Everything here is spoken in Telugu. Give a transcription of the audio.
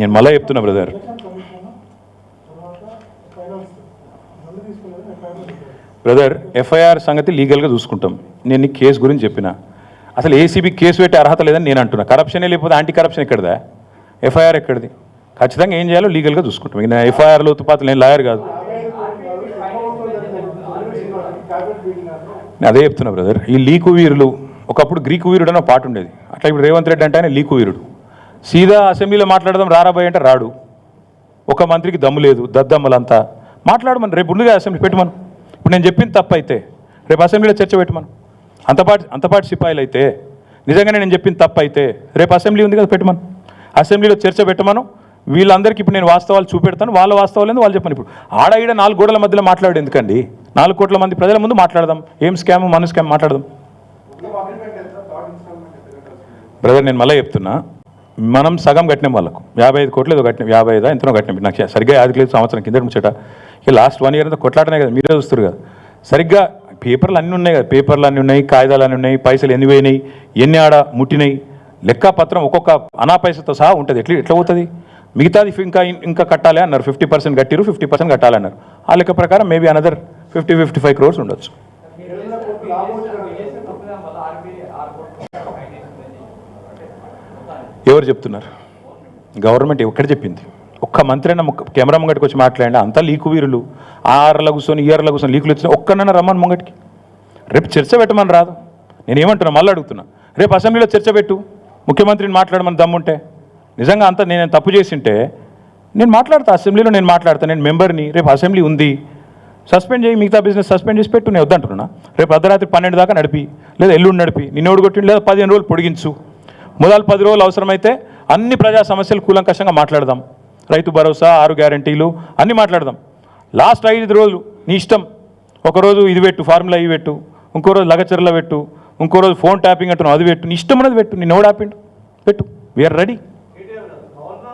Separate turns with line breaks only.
నేను మళ్ళీ చెప్తున్నా బ్రదర్ బ్రదర్ ఎఫ్ఐఆర్ సంగతి లీగల్గా చూసుకుంటాం. నేను నీ కేసు గురించి చెప్పిన. అసలు ఏసీబీ కేసు పెట్టే అర్హత లేదని నేను అంటున్నా. కరప్షనే లేకపోతే యాంటీ కరప్షన్ ఎక్కడదా ఎఫ్ఐఆర్ ఎక్కడిది? ఖచ్చితంగా ఏం చేయాలో లీగల్గా చూసుకుంటాం. ఇక నేను ఎఫ్ఐఆర్లో తుపాతులు నేను లాయర్ కాదు. నేను అదే చెప్తున్నా బ్రదర్ ఈ లీకు వీరులు ఒకప్పుడు గ్రీకు వీరుడు అనే పాటు పాట ఉండేది. అట్లా ఇప్పుడు రేవంత్ రెడ్డి అంటే ఆయన లీకు వీరుడు. సీదా అసెంబ్లీలో మాట్లాడదాం రారాబాయ్ అంటే రాడు. ఒక మంత్రికి దమ్ము లేదు దద్దమ్మలంతా. మాట్లాడమని రేపు ఉండగా అసెంబ్లీ పెట్టమను. ఇప్పుడు నేను చెప్పింది తప్పు అయితే రేపు అసెంబ్లీలో చర్చ పెట్టమను. అంతపాటి అంతపాటి సిపాయిలు అయితే నిజంగానే నేను చెప్పింది తప్పు అయితే రేపు అసెంబ్లీ ఉంది కదా పెట్టమను. అసెంబ్లీలో చర్చ పెట్టమను. వీళ్ళందరికీ ఇప్పుడు నేను వాస్తవాలు చూపెడతాను. వాళ్ళ వాస్తవాలు ఏందో వాళ్ళు చెప్పను ఇప్పుడు. ఆడ ఈడ నాలుగు గోడల మధ్యలో మాట్లాడు ఎందుకండి? నాలుగు కోట్ల మంది ప్రజల ముందు మాట్లాడదాం. ఏం స్కామ్ మన స్కామ్ మాట్లాడదాం. బ్రదర్ నేను మళ్ళీ చెప్తున్నా. మనం సగం కట్టినాం వాళ్ళకు. యాభై ఐదు కోట్లు ఏదో కట్టినాం. యాభై ఐదా ఎంతనో కట్టినాం. నాకు సరిగ్గా యాది లేదు సంవత్సరం కింద ముచ్చట. ఇక లాస్ట్ వన్ ఇయర్ అంతా కొట్లాటనే కదా మీరే చూస్తారు కదా. సరిగ్గా పేపర్లు అన్నీ ఉన్నాయి కదా. పేపర్లు అన్నీ ఉన్నాయి కాగితాలు అన్నీ ఉన్నాయి పైసలు ఎన్ని పోయినాయి ఎన్ని ఆడ ముట్టినాయి. లెక్కపత్రం ఒక్కొక్క అనా పైసతో సహా ఉంటుంది. ఎట్లా ఎట్లా అవుతుంది మిగతాది ఇంకా ఇంకా కట్టాలి అన్నారు. ఫిఫ్టీ పర్సెంట్ కట్టిరు ఫిఫ్టీ పర్సెంట్ కట్టాలన్నారు ఆ లెక్క ప్రకారం maybe another fifty fifty five crores ఉండొచ్చు. ఎవరు చెప్తున్నారు? గవర్నమెంట్ ఎక్కడ చెప్పింది. ఒక్క మంత్రి అయినా కెమెరా ముంగటికి వచ్చి మాట్లాడినా అంతా లీకు వీరులు. ఆర్ల కూర్చొని ఈఆర్ల కూర్చొని లీకులు వచ్చిన ఒక్కనన్నా రమ్మని ముంగటికి. రేపు చర్చ పెట్టమని రాదు. నేను ఏమంటున్నా మళ్ళీ అడుగుతున్నా. రేపు అసెంబ్లీలో చర్చ పెట్టు. ముఖ్యమంత్రిని మాట్లాడమని దమ్ముంటే. నిజంగా అంతా నేను తప్పు చేసింటే నేను మాట్లాడతా. అసెంబ్లీలో నేను మాట్లాడతా. నేను మెంబర్ని. రేపు అసెంబ్లీ ఉంది. సస్పెండ్ చేయి. మిగతా బిజినెస్ సస్పెండ్ చేసి పెట్టు. నేను వద్దంటున్నా. రేపు అర్ధరాత్రి పన్నెండు దాకా నడిపి. లేదా ఎల్లుండి నడిపి. నిన్నోడు కొట్టిండు లేదా పదిహేను రోజులు పొడిగించు. మొదలు పది రోజులు అవసరమైతే అన్ని ప్రజా సమస్యలు కూలంకషంగా మాట్లాడదాం. రైతు భరోసా ఆరు గ్యారంటీలు అన్నీ మాట్లాడదాం. లాస్ట్ ఐదు రోజులు నీ ఇష్టం. ఒకరోజు ఇది పెట్టు ఫార్ములా ఇవి పెట్టు ఇంకో రోజు లగచర్ల పెట్టు ఇంకో రోజు ఫోన్ ట్యాపింగ్ అంటున్నావు అది పెట్టు నీ ఇష్టం అనేది పెట్టు నేను ఎవడు ఆపిండు? పెట్టు వీఆర్ రెడీ